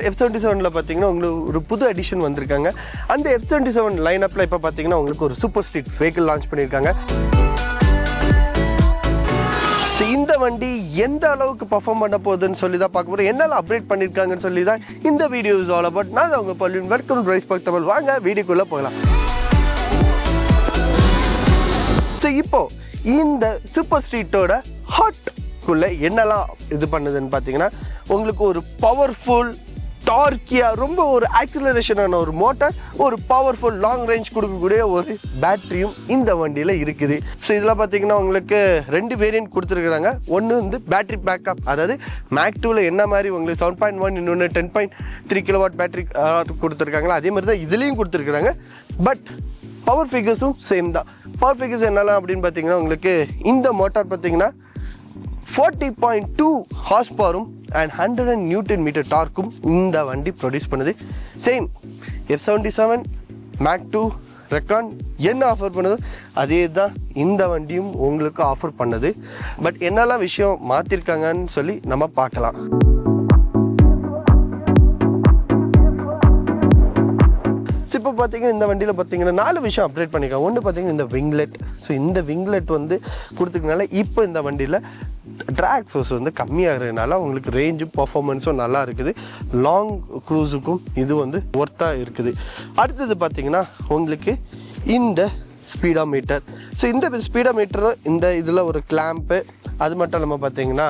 But F seventy செவனில் பார்த்தீங்கன்னா உங்களுக்கு ஒரு புது அடிஷன் வந்திருக்காங்க. அந்த எஃப் செவன்ட்டி செவன் லைன் அப்பில் இப்போ பார்த்தீங்கன்னா உங்களுக்கு ஒரு சூப்பர் ஸ்ட்ரீட் வெஹிக்கிள் லான்ச் பண்ணியிருக்காங்க. ஸோ இந்த வண்டி எந்த அளவுக்கு பர்ஃபார்ம் பண்ண போகுதுன்னு சொல்லி தான் பார்க்க போகிறோம் என்னெல்லாம் அப்டேட் பண்ணியிருக்காங்கன்னு சொல்லி தான் இந்த வீடியோ இஸ் ஆல் அபவுட் நான் அவங்க பள்ளி வெல்கம் ரைஸ் பார்க் தமிழ். வாங்க வீடியோக்குள்ளே போகலாம். ஸோ இப்போ இந்த சூப்பர் ஸ்ட்ரீட்டோட ஹாட்குள்ளே என்னெல்லாம் இது பண்ணுதுன்னு பார்த்தீங்கன்னா உங்களுக்கு ஒரு பவர்ஃபுல் டார்க்கியாக ரொம்ப ஒரு ஆக்சிலரேஷனான ஒரு மோட்டார் ஒரு பவர்ஃபுல் லாங் ரேஞ்ச் கொடுக்கக்கூடிய ஒரு பேட்டரியும் இந்த வண்டியில் இருக்குது. ஸோ இதில் பார்த்தீங்கன்னா உங்களுக்கு ரெண்டு வேரியன்ட் கொடுத்துருக்குறாங்க. ஒன்று வந்து பேட்டரி பேக்கப் அதாவது மேக் டூவில் என்ன மாதிரி உங்களுக்கு செவன் பாயிண்ட் ஒன் இன்னொன்று ten point three kilowatt battery கொடுத்துருக்காங்களா அதே மாதிரி தான் இதுலேயும் கொடுத்துருக்குறாங்க. பட் பவர் ஃபிகர்ஸும் சேம் தான். பவர் ஃபிகர்ஸ் என்னெல்லாம் அப்படின்னு பார்த்தீங்கன்னா உங்களுக்கு இந்த மோட்டார் பார்த்தீங்கன்னா ஃபார்ட்டி பாயிண்ட் டூ ஹார்ஸ் பவரும் and hundred and newton metre டார்க்கும் இந்த வண்டி ப்ரொடியூஸ் பண்ணுது. Same F seventy seven mach two recon என்ன ஆஃபர் பண்ணுதோ? அதே தான் இந்த வண்டியும் உங்களுக்கு ஆஃபர் பண்ணுது. பட் என்னெல்லாம் விஷயம் மாற்றிருக்காங்கன்னு சொல்லி நம்ம பார்க்கலாம். ஸோ இப்போ பார்த்தீங்கன்னா இந்த வண்டியில் பார்த்தீங்கன்னா நாலு விஷயம் அப்டேட் பண்ணியிருக்காங்க ஒன்று பார்த்தீங்கன்னா இந்த விங்லெட் ஸோ இந்த விங்லெட் வந்து கொடுத்துக்கனால இப்போ இந்த வண்டியில் ட்ராக் ஃபோர்ஸ் வந்து கம்மியாகிறதுனால உங்களுக்கு ரேஞ்சும் பர்ஃபார்மன்ஸும் நல்லா இருக்குது. லாங் க்ரூஸுக்கும் இது வந்து ஒர்த்தாக இருக்குது. அடுத்தது பார்த்திங்கன்னா உங்களுக்கு இந்த ஸ்பீடா மீட்டர் ஸோ இந்த ஸ்பீடா மீட்டரும் இந்த இதில் ஒரு கிளாம்ப்பு அது மட்டும் இல்லாமல் பார்த்தீங்கன்னா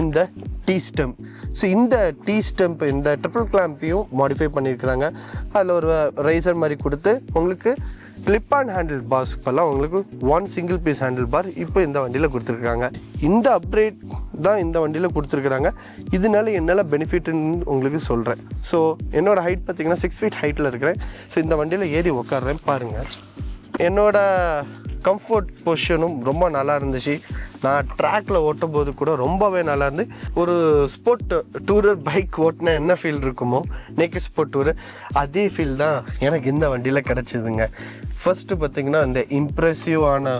இந்த டீ ஸ்டெம் ஸோ இந்த டீ ஸ்டெம்ப் இந்த ட்ரிபிள் கிளாம்பையும் மாடிஃபை பண்ணியிருக்கிறாங்க. அதில் ஒரு ரைசர் மாதிரி கொடுத்து உங்களுக்கு கிளிப் ஆன் ஹேண்டில் பார்ஸ் இப்போல்லாம் உங்களுக்கு one single piece handle bar இப்போ இந்த வண்டியில் கொடுத்துருக்காங்க. இந்த அப்கிரேட் தான் இந்த வண்டியில் கொடுத்துருக்குறாங்க. இதனால என்னெல்லாம் பெனிஃபிட்னு உங்களுக்கு சொல்கிறேன் ஸோ என்னோடய ஹைட் பார்த்தீங்கன்னா சிக்ஸ் ஃபீட் ஹைட்டில் இருக்கிறேன். ஸோ இந்த வண்டியில் ஏறி உட்காடுறேன் பாருங்கள் என்னோடய கம்ஃபர்ட் பொசிஷனும் ரொம்ப நல்லா இருந்துச்சு. நான் ட்ராக்ல ஓட்டும் போது கூட ரொம்பவே நல்லா இருந்து ஒரு ஸ்போர்ட் டூரர் பைக் ஓட்டினா என்ன ஃபீல் இருக்குமோ நேக்கட் ஸ்போர்ட் டூரு அதே ஃபீல் தான் எனக்கு இந்த வண்டியில் கிடச்சிதுங்க. ஃபஸ்ட்டு பார்த்தீங்கன்னா இந்த இம்ப்ரெசிவான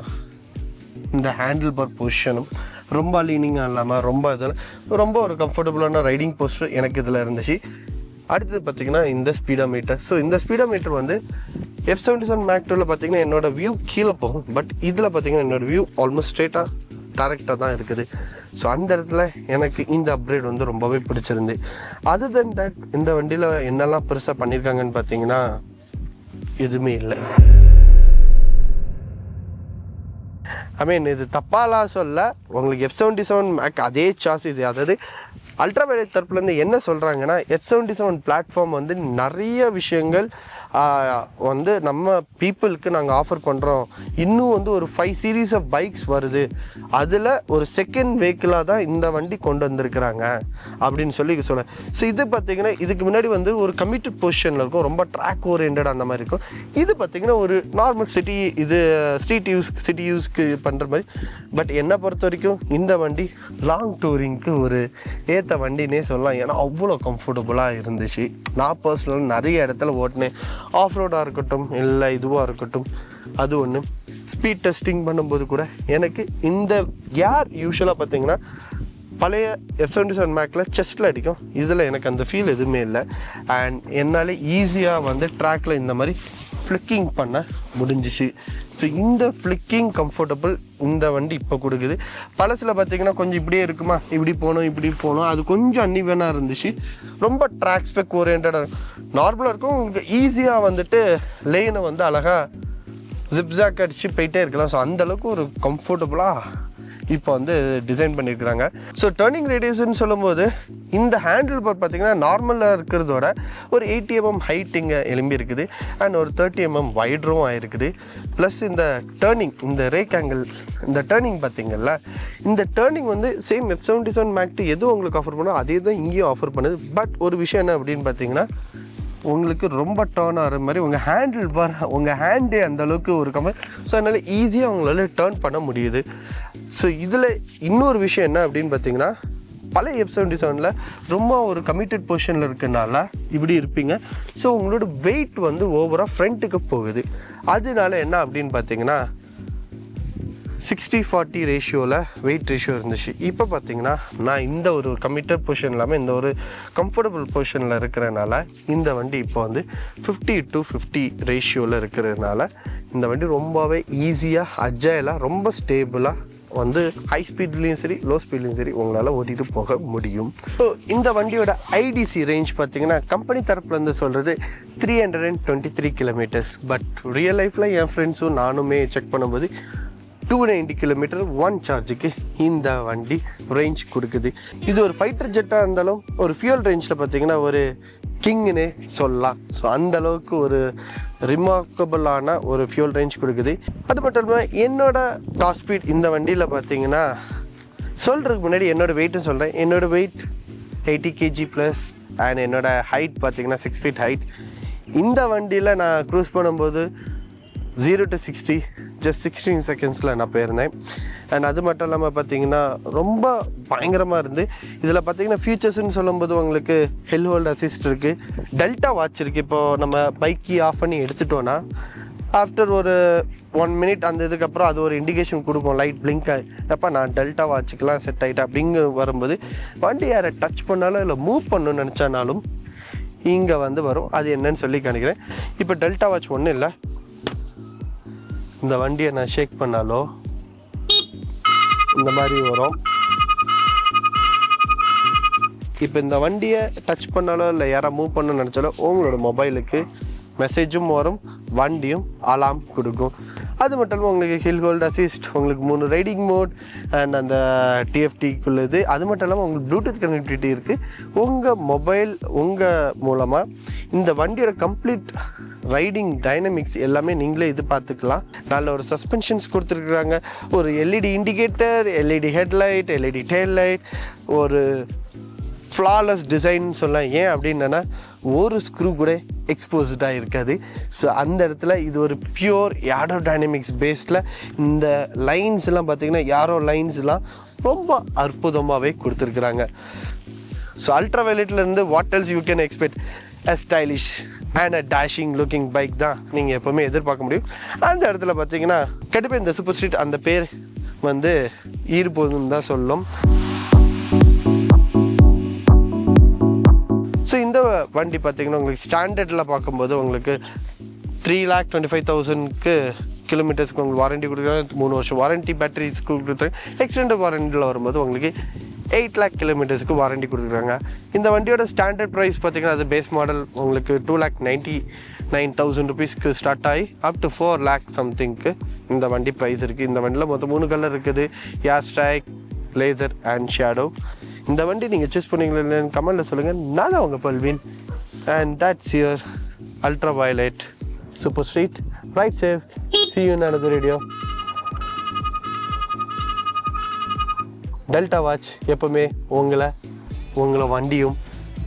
இந்த ஹேண்டில் பார் பொசிஷனும் ரொம்ப லீனிங்காக இல்லாமல் ரொம்ப இதில் ரொம்ப ஒரு கம்ஃபர்டபுளான ரைடிங் போஸ்டர் எனக்கு இதில் இருந்துச்சு. அடுத்தது பார்த்தீங்கன்னா இந்த ஸ்பீடா மீட்டர் ஸோ இந்த ஸ்பீடா மீட்டர் வந்து எஃப் செவன்டி செவன் மேக் டூவில் பார்த்தீங்கன்னா என்னோட வியூ கீழே போகும். பட் இதில் பார்த்தீங்கன்னா என்னோட வியூ ஆல்மோஸ்ட் ஸ்ட்ரெயிட்டாக டேரெக்டாக தான் இருக்குது. ஸோ அந்த இடத்துல எனக்கு இந்த அப்கிரேட் வந்து ரொம்பவே பிடிச்சிருந்து. அது தென் தட் இந்த வண்டியில் என்னெல்லாம் பெருசாக பண்ணியிருக்காங்கன்னு பார்த்தீங்கன்னா எதுவுமே இல்லை. ஐ மீன் இது தப்பாலாம் சொல்ல உங்களுக்கு எஃப் செவன்டி செவன் மேக் அதே சாசிஸ் அதாவது அல்ட்ரா வயலட் தரப்புலேருந்து என்ன சொல்கிறாங்கன்னா எஃப் செவன்டி செவன் பிளாட்ஃபார்ம் வந்து நிறைய விஷயங்கள் வந்து நம்ம பீப்புளுக்கு நாங்கள் ஆஃபர் பண்ணுறோம் இன்னும் வந்து ஒரு ஃபைவ் சீரீஸ் ஆஃப் பைக்ஸ் வருது. அதில் ஒரு செகண்ட் வெஹிக்கிளாக தான் இந்த வண்டி கொண்டு வந்திருக்கிறாங்க அப்படின்னு சொல்லி சொல்ல. ஸோ இது பார்த்தீங்கன்னா இதுக்கு முன்னாடி வந்து ஒரு கமிட்டட் பொசிஷனில் இருக்கும். ரொம்ப ட்ராக் ஓரியன்ட் அந்த மாதிரி இருக்கும். இது பார்த்தீங்கன்னா ஒரு நார்மல் சிட்டி இது ஸ்ட்ரீட் யூஸ் சிட்டி யூஸ்க்கு பண்ணுற மாதிரி. பட் என்னை பொறுத்த வரைக்கும் இந்த வண்டி லாங் டூரிங்க்கு ஒரு ஏ ஏற்ற வண்டினே சொல்லலாம். ஏன்னா அவ்வளோ கம்ஃபர்டபுளாக இருந்துச்சு. நான் பர்சனல் நிறைய இடத்துல ஓட்டினேன். ஆஃப் ரோடாக இருக்கட்டும் இல்லை இதுவாக இருக்கட்டும் அது ஒன்று ஸ்பீட் டெஸ்டிங் பண்ணும்போது கூட எனக்கு இந்த ஏர் யூஸ்வலாக பார்த்தீங்கன்னா பழைய எஃப் செவன்டி செவன் மேக்கில் செஸ்ட்டில் அடிக்கும். இதில் எனக்கு அந்த ஃபீல் எதுவுமே இல்லை. அண்ட் என்னால் ஈஸியாக வந்து ட்ராக்ல இந்த மாதிரி ஃப்ளிக்கிங் பண்ண முடிஞ்சிச்சு. ஸோ இந்த ஃப்ளிக்கிங் கம்ஃபர்டபுள் இந்த வண்டி இப்போ கொடுக்குது. பழசில் பார்த்தீங்கன்னா கொஞ்சம் இப்படியே இருக்குமா? இப்படி போகணும் இப்படி போகணும். அது கொஞ்சம் அன்னிவனாக இருந்துச்சு. ரொம்ப ட்ராக் ஸ்பெக் ஓரியன்டாக நார்மலாக இருக்கும். உங்களுக்கு ஈஸியாக வந்துட்டு லேனை வந்து அழகாக ஜிப்ஜாக் அடித்து போயிட்டே இருக்கலாம். ஸோ அந்தளவுக்கு ஒரு கம்ஃபர்டபுளாக இப்போ வந்து டிசைன் பண்ணியிருக்கிறாங்க. ஸோ டேர்னிங் ரேடியஸ்ன்னு சொல்லும்போது இந்த ஹேண்டில் பார் பார்த்தீங்கன்னா நார்மலாக இருக்கிறதோட ஒரு எயிட்டி எம்எம் mm ஹைட் இங்கே எலும்பி இருக்குது. அண்ட் ஒரு தேர்ட்டி எம்எம் வைடரும் ஆயிருக்குது. ப்ளஸ் இந்த டேர்னிங் இந்த ரேக் ஆங்கிள் இந்த டேர்னிங் பார்த்தீங்கல்ல இந்த டேர்னிங் வந்து same F seventy seven mach two எதுவும் உங்களுக்கு ஆஃபர் பண்ணோ அதே தான் இங்கேயும் ஆஃபர் பண்ணுது. பட் ஒரு விஷயம் என்ன அப்படின்னு பார்த்தீங்கன்னா உங்களுக்கு ரொம்ப டேர்ன் ஆகிற மாதிரி உங்கள் ஹேண்டில் பார் உங்கள் ஹேண்டே அந்த அளவுக்கு ஒரு கம்மி ஸோ அதனால் ஈஸியாக உங்களால் டேர்ன் பண்ண முடியுது. ஸோ இதில் இன்னொரு விஷயம் என்ன அப்படின்னு பார்த்தீங்கன்னா பழைய எஃப் செவன்டி செவனில் ரொம்ப ஒரு கமிட்டட் பொசிஷனில் இருக்கனால இப்படி இருப்பீங்க. ஸோ உங்களோட வெயிட் வந்து ஓவராக ஃப்ரண்ட்டுக்கு போகுது. அதனால என்ன அப்படின்னு பார்த்தீங்கன்னா சிக்ஸ்டி ஃபார்ட்டி ரேஷியோவில் வெயிட் ரேஷியோ இருந்துச்சு. இப்போ பார்த்தீங்கன்னா நான் இந்த ஒரு கம்மிட்டட் பொசிஷன் இல்லாமல் இந்த ஒரு கம்ஃபர்டபுள் பொசிஷனில் இருக்கிறனால இந்த வண்டி இப்போ வந்து ஃபிஃப்டி டு ஃபிஃப்டி ரேஷியோவில் இருக்கிறதுனால இந்த வண்டி ரொம்பவே ஈஸியாக அஜாயலாக ரொம்ப ஸ்டேபிளாக வந்து ஹை ஸ்பீட்லேயும் சரி லோ ஸ்பீட்லேயும் சரி உங்களால் ஓட்டிட்டு போக முடியும். ஸோ இந்த வண்டியோட ஐடிசி ரேஞ்ச் பார்த்தீங்கன்னா கம்பெனி தரப்புலேருந்து சொல்கிறது three hundred and twenty three kilometres but real லைஃப்பில் என் ஃப்ரெண்ட்ஸும் நானுமே செக் பண்ணும்போது டூ நைன்டி கிலோமீட்டர் ஒன் சார்ஜுக்கு இந்த வண்டி ரேஞ்ச் கொடுக்குது. இது ஒரு ஃபைட்டர் ஜெட்டாக இருந்தாலும் ஒரு ஃபியூல் ரேஞ்சில் பார்த்தீங்கன்னா ஒரு கிங்னு சொல்லலாம். ஸோ அந்த அளவுக்கு ஒரு ரிமார்க்கபிளான ஒரு ஃபியூல் ரேஞ்ச் கொடுக்குது. அது மட்டும் இல்லாமல் என்னோட டாப் ஸ்பீட் இந்த வண்டியில் பார்த்தீங்கன்னா சொல்கிறதுக்கு முன்னாடி என்னோட வெயிட்டும் சொல்கிறேன் என்னோட weight eighty KG plus and என்னோடய ஹைட் பார்த்திங்கன்னா சிக்ஸ் ஃபீட் ஹைட் இந்த வண்டியில் நான் க்ரூஸ் பண்ணும்போது zero to sixty just sixteen செகண்ட்ஸில் நான் போயிருந்தேன். அண்ட் அது மட்டும் இல்லாமல் பார்த்தீங்கன்னா ரொம்ப பயங்கரமாக இருந்து. இதில் பார்த்தீங்கன்னா ஃபியூச்சர்ஸ்னு சொல்லும்போது உங்களுக்கு ஹெல் ஹோல்ட் அசிஸ்ட் இருக்குது டெல்டா வாட்ச் இருக்குது இப்போது நம்ம பைக்கி ஆஃப் பண்ணி எடுத்துட்டோன்னா ஆஃப்டர் ஒரு ஒன் மினிட் அந்த இதுக்கப்புறம் அது ஒரு இண்டிகேஷன் கொடுக்கும். லைட் பிளிங்க் அப்போ நான் டெல்டா வாட்சுக்கெலாம் செட் ஆகிட்டேன் அப்படிங்க வரும்போது வண்டி யாரை டச் பண்ணாலும் இல்லை மூவ் பண்ணணும்னு நினச்சானாலும் இங்கே வந்து வரும். அது என்னன்னு சொல்லி காணிக்கிறேன் இப்போ டெல்டா வாட்ச் ஒன்றும் இல்லை. இந்த வண்டியை நான் ஷேக் பண்ணாலோ இந்த மாதிரி வரும். இப்போ இந்த வண்டியை டச் பண்ணாலோ இல்லை யாரா மூவ் பண்ண நினச்சாலோ உங்களோட மொபைலுக்கு மெசேஜும் வரும் வண்டியும் அலாம் கொடுக்கும். அது மட்டும் இல்லாமல் உங்களுக்கு ஹில் ஹோல்ட் அசிஸ்ட் உங்களுக்கு மூணு ரைடிங் மோட் அண்ட் அந்த டிஎஃப்டிக்குள்ளது அது மட்டும் இல்லாமல் உங்களுக்கு ப்ளூடூத் கனெக்டிவிட்டி இருக்குது உங்கள் மொபைல் உங்கள் மூலமாக இந்த வண்டியோட கம்ப்ளீட் ரைடிங் டைனமிக்ஸ் எல்லாமே நீங்களே இது பார்த்துக்கலாம். நல்ல ஒரு சஸ்பென்ஷன்ஸ் கொடுத்துருக்குறாங்க. ஒரு LED indicator LED headlight LED tail light ஒரு ஃப்ளாலெஸ் டிசைன் சொல்லலாம். ஏன் அப்படின்னா ஒரு ஸ்க்ரூ கூட எக்ஸ்போஸ்டாக இருக்காது. ஸோ அந்த இடத்துல இது ஒரு பியூர் யாரோ டைனமிக்ஸ் பேஸ்டில் இந்த லைன்ஸ்லாம் பார்த்தீங்கன்னா யாரோ லைன்ஸ்லாம் ரொம்ப அற்புதமாகவே கொடுத்துருக்குறாங்க. ஸோ அல்ட்ரா இருந்து what else you can expect a stylish and a dashing looking bike தான் நீங்கள் எப்போவுமே எதிர்பார்க்க முடியும். அந்த இடத்துல பார்த்தீங்கன்னா கண்டிப்பாக இந்த சூப்பர் ஸ்ட்ரீட் அந்த பேர் வந்து ஈர்ப்போதுன்னு தான் சொல்லும். ஸோ இந்த வண்டி பார்த்தீங்கன்னா உங்களுக்கு ஸ்டாண்டர்டில் பார்க்கும்போது உங்களுக்கு த்ரீ லேக் டுவெண்ட்டி ஃபைவ் தௌசண்ட்க்கு கிலோமீட்டர்ஸ்க்கு உங்களுக்கு வாரண்டி கொடுக்குறாங்க. மூணு வருஷம் வாரண்டி பேட்டரிஸ்க்கு கொடுத்துருக்காங்க எக்ஸ்டெண்டட் வாரண்டியில் வரும்போது உங்களுக்கு எயிட் லேக் கிலோமீட்டர்ஸ்க்கு வாரண்டி கொடுத்துருக்காங்க. இந்த வண்டியோட ஸ்டாண்டர்ட் ப்ரைஸ் பார்த்தீங்கன்னா அது பேஸ் மாடல் உங்களுக்கு two lakh ninety nine thousand ருபீஸ்க்கு ஸ்டார்ட் ஆகி அப் டு ஃபோர் லேக் சம்திங்க்கு இந்த வண்டி ப்ரைஸ் இருக்குது இந்த வண்டியில் மொத்தம் மூணு கலர் இருக்குது. Air strike laser and shadow இந்த வண்டி நீங்கள் சூஸ் பண்ணீங்களா இல்லைன்னு கமெண்ட்டில் சொல்லுங்கள் நான் தான் உங்கள் பல்வின். And that's your ultra violet super street ride safe see you another radio delta watch எப்பவுமே உங்களை உங்களை வண்டியும்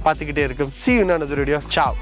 பார்த்துக்கிட்டே இருக்கும். சி இன்னொரு வீடியோ ரேடியோ சாவ்